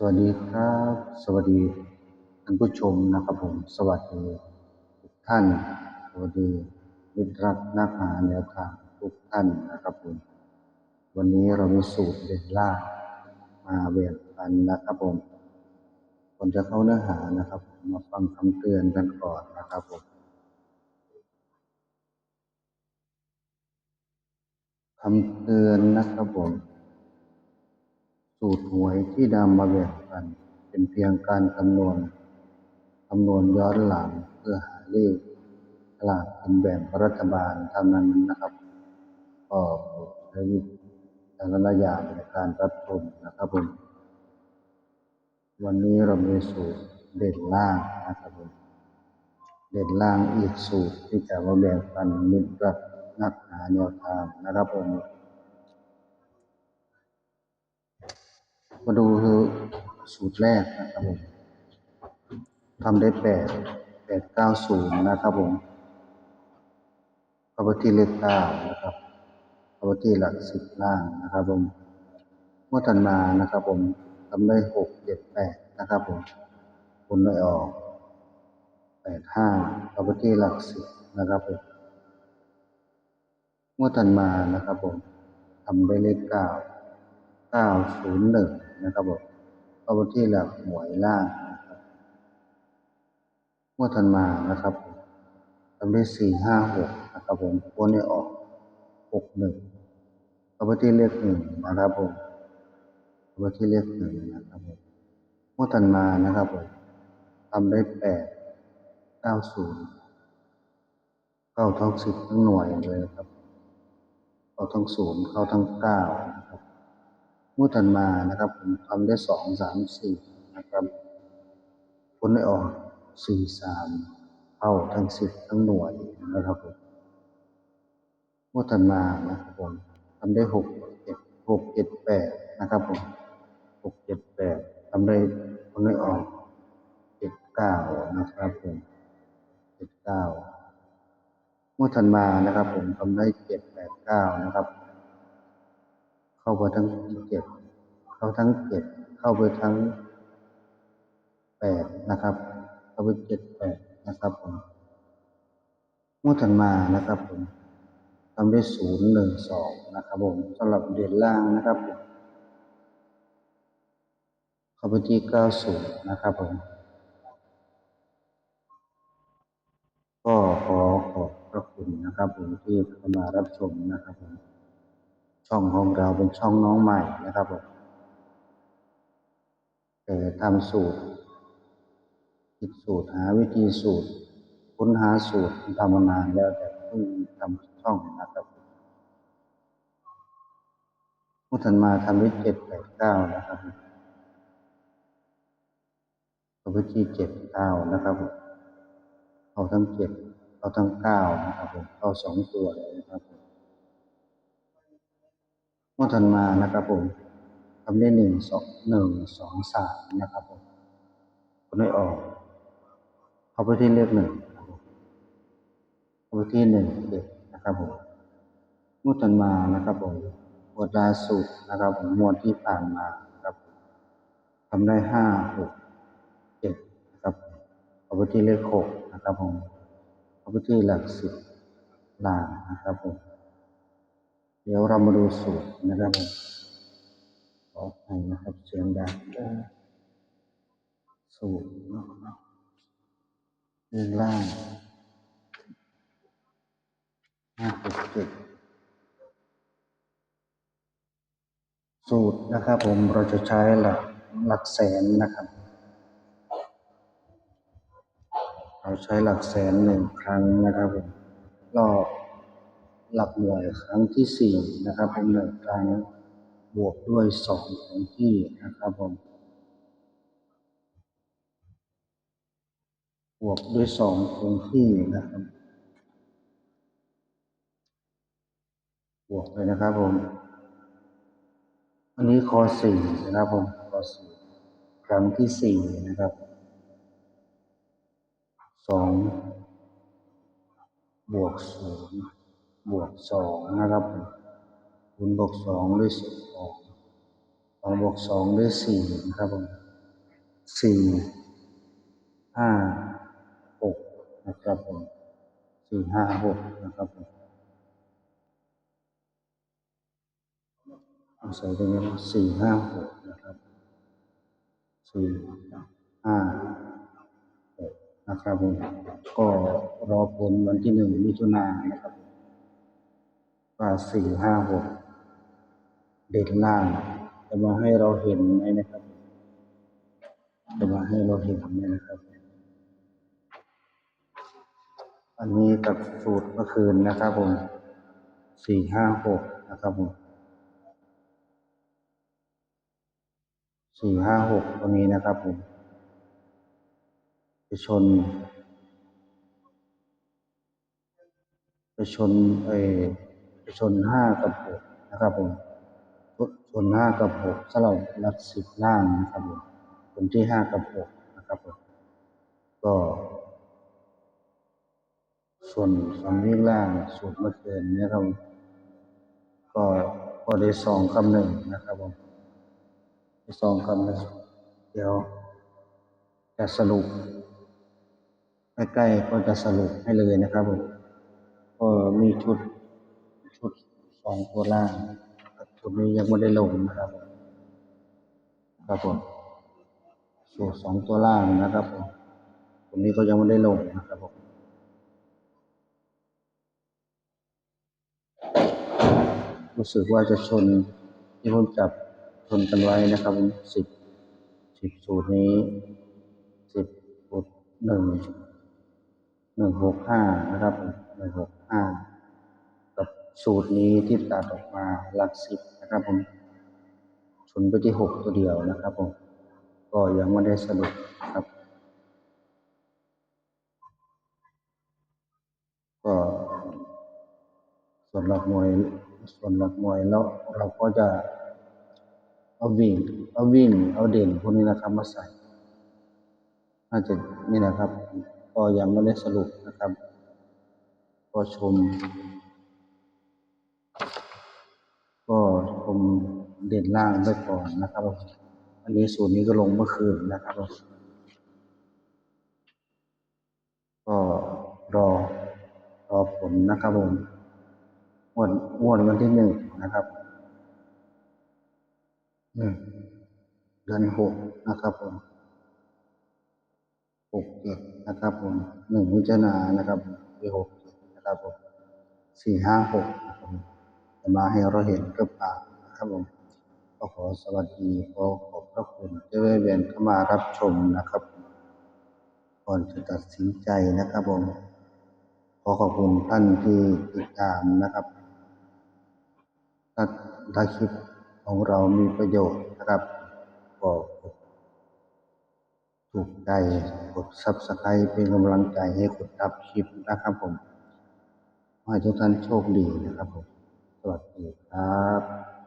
สวัสดีครับ สวัสดีท่านผู้ชมนะครับผม สวัสดีทุกท่าน สวัสดีมิตรรักนักหาแนวทางทุกท่านนะครับผม วันนี้เรามีสูตรเด่นล่ามาเวียนกันนะครับผมก่อนจะเข้าเนื้อหานะครับ มาฟังคำเตือนกันก่อนนะครับผมคำเตือนนะครับผม สูตรหวยที่นำมาแบ่งปัน เป็นเพียงการคำนวณคำนวณย้อนหลังเพื่อหาเลขสลากกินแบ่งรัฐบาลเท่านั้นนะครับ ก็โปรดใช้วิจารณญาณในการรับชมนะครับผมวันนี้เรามีสูตรเด่นล่างนะครับผมเด่นล่างอีกสูตรที่จะมาแบ่งปันมิตรรักนักหาแนวทางนะครับผม มาดูสูตรแรกนะครับผมทำได้แปดแปดเก้าศูนย์นะครับผมเข้าไปที่เลขเก้านะครับเข้าไปที่หลักสิบล่างนะครับผมเมื่อถันมานะครับผมทำได้หกเจ็ดแปดนะครับผมคุณไม่ออกแปดห้าเข้าไปที่หลักสิบนะครับผมเมื่อถันมานะครับผมทำได้เลขเก้าเก้าศูนย์หนึ่ง นะครับผมเข้าที่หลักหวยล่างนะครับเมื่อทันมานะครับผมทำได้สี่ห้าหกนะครับผมตัวนี้ออกหกหนึ่งเข้าที่เลขหนึ่งนะครับผมเข้าที่เลขหนึ่งนะครับผมเมื่อทันมานะครับผมทำได้แปดเก้าศูนย์เข้าทั้งสิบทั้งหน่วยเลยครับ เข้าทั้งศูนย์เข้าทั้งเก้านะครับ เมื่อถัดมานะครับ ผมทำได้สองสามสี่นะครับผลได้ออกสี่สามเข้าทั้งสิบทั้งหน่วยนะครับผมเมื่อถัดมานะครับผมทำได้หกเจ็ดหกเจ็ดแปดนะครับผมหกเจ็ดแปดทำได้ผลได้ออกเจ็ดเก้านะครับผมเจ็ดเก้าเมื่อถัดมานะครับ ผมทำได้เจ็ดแปดเก้านะครับ เข้าไปทั้งเจ็ดเข้าทั้งเจ็ดเข้าไปทั้งแปดนะครับ เข้าไปเจ็ดแปดนะครับผมเมื่อถัดมานะครับผมทำได้ศูนย์หนึ่งสองนะครับผมสำหรับเดือนล่างนะครับผมเข้าไปที่เก้าศูนย์นะครับผมก็ขอขอบพระคุณนะครับผมที่เข้ามารับชมนะครับผม ช่องของเราเป็นช่องน้องใหม่นะครับผมแต่ทำสูตรคิดสูตรหาวิธีสูตร ค้นหาสูตรทำมานานแล้วแต่เพิ่งทำช่องนะครับผู้ถันมาทำได้เจ็ดแปดเก้านะครับววิธีเจ็ดเก้านะครับผมเอาทั้งเจ็ดเอาทั้งเก้านะครับผมเอาสองตัวเลยนะครับผม มื่อถันมานะครับผมทำได้หนึ่งสองหนึ่งสองสามนะครับผมคนไม่ออก เข้าไปที่เลขหนึ่งเข้าไปที่หนึ่งเด็กนะครับผมมื่อถันมานะครับผมหมวดล่าสุดนะครับผมหมวดที่ผ่านมาครับทำได้ห้าหกเจ็ดนะครับเข้าไปที่เลขหกนะครับผมเข้าไปที่หลักสิบล่างนะครับผม เดี๋ยวเรามาดูสูตรนะครับผมขอให้นะครับเสียงดังสูตรนะครับเรื่งล่างห้าหกเจ็ดสูตรนะครับผมเราจะใช้หลักหลักแสนนะครับ เราใช้หลักแสนหนึ่งครั้งนะครับผมรอบ หลักหน่วยครั้งที่สี่นะครับผมหนึ่งครั้งบวกด้วยสองของที่นะครับผมบวกด้วยสองคงที่นะครับ บวกเลยนะครับผม อันนี้คอสี่นะครับผมคอสี่ครั้งที่สี่นะครับสองบวกศูนย์ บวกสองนะครับผมคูณบวกสองด้วยสองสองบวกสองด้วยสี่นะครับผมสี่ห้าหกนะครับผมสี่ห้าหกนะครับผมเอาใส่ตรงนี้สี่ห้าหกนะครับสี่ห้าหกนะครับผมก็รอผลวันที่หนึ่งมิถุนายนนะครับผม ว่าสี่ห้าหกเด่นล่างจะมาให้เราเห็นไหมนะครับจะมาให้เราเห็นไหมนะครับ อันนี้กับสูตรเมื่อคืนนะครับผมสี่ห้าหกนะครับผมสี่ห้าหกตัวนี้นะครับผมไปชน ไปชนเอ ชนห้ากับหกนะครับผมชนห้ากับหกสลับลักสิบล่างนะครับผมคนที่ห้ากับหกนะครับผมก็ ส่วนส่วนวิ่งล่างสูตรเมื่อคืนเนะครับก็ก็ได้สองคำหนึ่งนะครับผมได้สองคำหนึ่งเดี๋ยวจะสรุปใกล้ๆก็จะสรุปให้เลยนะครับผมก็มีชุด ชุดสองตัวล่างชุดนี้ยังไม่ได้ลงนะครับ ครับผมสูตรสองตัวล่างนะครับผมตรงนี้ก็ยังไม่ได้ลงนะครับผมรู้สึกว่าจะชนที่ผมจับชนกันไว้นะครับผมสิบสิบสูตรนี้สิบสูตรหนึ่งหนึ่งหกห้านะครับหนึ่งหกห้า สูตรนี้ที่ตัดออกมาหลักสิบนะครับผมชนไปที่หกตัวเดียวนะครับผมก็ยังไม่ได้สรุปครับ ก็ส่วนหลักหน่วยส่วนหลักหน่วยแล้วเราก็จะเอาวิ่งเอาวิ่งเอาเด่นพวกนี้นะครับมาใส่น่าจะนี่นะครับ ก็ยังไม่ได้สรุปนะครับ ก็ชม ก็ชมเด่นล่างไปก่อนนะครับอันนี้สูตรนี้ก็ลงเมื่อคืนนะครับก็รอรอผลนะครับผมวดงวดวันที่หนึ่งนะครับเดือนหกนะครับผมหกเจ็ดนะครับผมหนึ่งมิถุนานะครับปีหกเจ็ดนะครับผมสี่ห้าหกนะครับผมจะมาให้เราเห็นกับตา นะครับผมก็ขอสวัสดีขอขอบพระคุณที่ได้เวียนเข้ามารับชมนะครับ ก่อนจะตัดสินใจนะครับผมขอขอบคุณท่านที่ติดตามนะครับถ้าถ้าคลิปของเรามีประโยชน์นะครับก็กดถูกใจกด subscribe เป็นกำลังใจให้กดรับคลิปนะครับผมขอให้ทุกท่านโชคดีนะครับผม สวัสดีครับ